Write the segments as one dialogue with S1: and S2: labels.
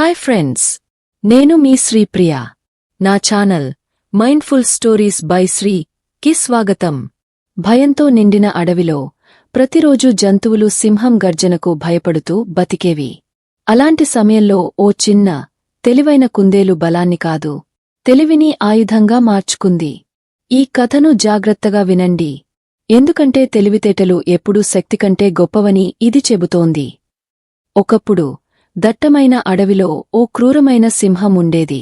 S1: Hi friends నేను మీ శ్రీప్రియ నా channel mindful stories by Sri కి స్వాగతం. భయంతో నిండిన అడవిలో ప్రతిరోజు జంతువులు సింహం గర్జనకు భయపడుతూ బతికేవి. అలాంటి సమయంలో ఓ చిన్న తెలివైన కుందేలు బలాన్ని కాదు తెలివిని ఆయుధంగా మార్చుకుంది. ఈ కథను జాగ్రత్తగా వినండి. ఎందుకంటే తెలివితేటలు ఎప్పుడూ శక్తి కంటే గొప్పవని ఇది చెబుతోంది. ఒకప్పుడు దట్టమైన అడవిలో ఓ క్రూరమైన సింహం ఉండేది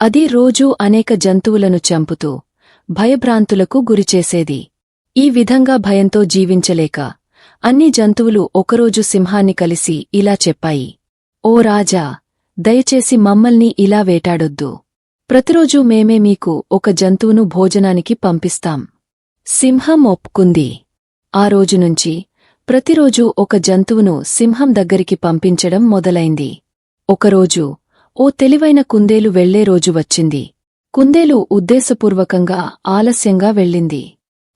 S1: అది రోజూ అనేక జంతువులను చంపుతూ భయభ్రాంతులకు గురిచేసేది. ఈ విధంగా భయంతో జీవించలేక అన్ని జంతువులు ఒకరోజు సింహాన్ని కలిసి ఇలా చెప్పాయి. ఓ రాజా దయచేసి మమ్మల్ని ఇలా వేటాడొద్దు. ప్రతిరోజూ మేమే మీకు ఒక జంతువును భోజనానికి పంపిస్తాం. సింహం ఒప్పుకుంది. ఆ రోజునుంచి ప్రతిరోజూ ఒక జంతువును సింహం దగ్గరికి పంపించడం మొదలైంది. ఒకరోజు ఓ తెలివైన కుందేలు వెళ్ళే రోజు వచ్చింది. కుందేలు ఉద్దేశపూర్వకంగా ఆలస్యంగా వెళ్ళింది.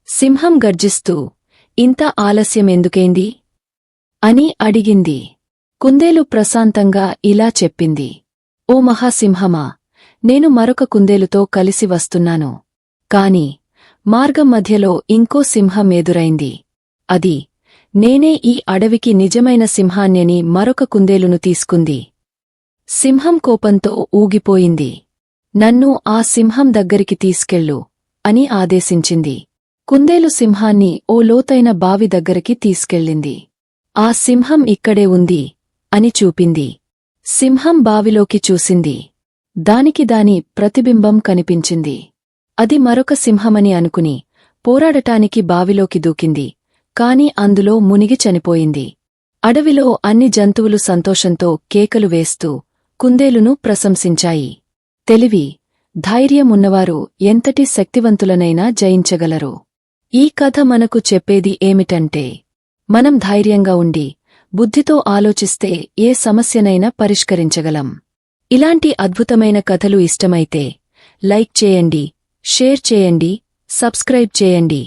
S1: సింహం గర్జిస్తూ ఇంత ఆలస్యమెందుకేంది అని అడిగింది. కుందేలు ప్రశాంతంగా ఇలా చెప్పింది. ఓ మహాసింహమా నేను మరొక కుందేలుతో కలిసి వస్తున్నాను. కాని మార్గం మధ్యలో ఇంకో సింహం ఎదురైంది. అది నేనే ఈ అడవికి నిజమైన సింహాన్యని మరొక కుందేలును తీసుకుంది. సింహం కోపంతో ఊగిపోయింది. నన్ను ఆ సింహం దగ్గరికి తీసుకెళ్ళు అని ఆదేశించింది. కుందేలు సింహాన్ని ఓ లోతైన బావి దగ్గరికి తీసుకెళ్ళింది. ఆ సింహం ఇక్కడే ఉంది అని చూపింది. సింహం బావిలోకి చూసింది. దానికి దాని ప్రతిబింబం కనిపించింది. అది మరొక సింహమని అనుకుని పోరాడటానికి బావిలోకి దూకింది. కాని అందులో మునిగి చనిపోయింది. అడవిలో అన్ని జంతువులు సంతోషంతో కేకలు వేస్తూ కుందేలును ప్రశంసించాయి. తెలివి ధైర్యమున్నవారు ఎంతటి శక్తివంతులనైనా జయించగలరు. ఈ కథ మనకు చెప్పేది ఏమిటంటే మనం ధైర్యంగా ఉండి బుద్ధితో ఆలోచిస్తే ఏ సమస్యనైనా పరిష్కరించగలం. ఇలాంటి అద్భుతమైన కథలు ఇష్టమైతే లైక్ చేయండి షేర్ చేయండి సబ్స్క్రైబ్ చేయండి.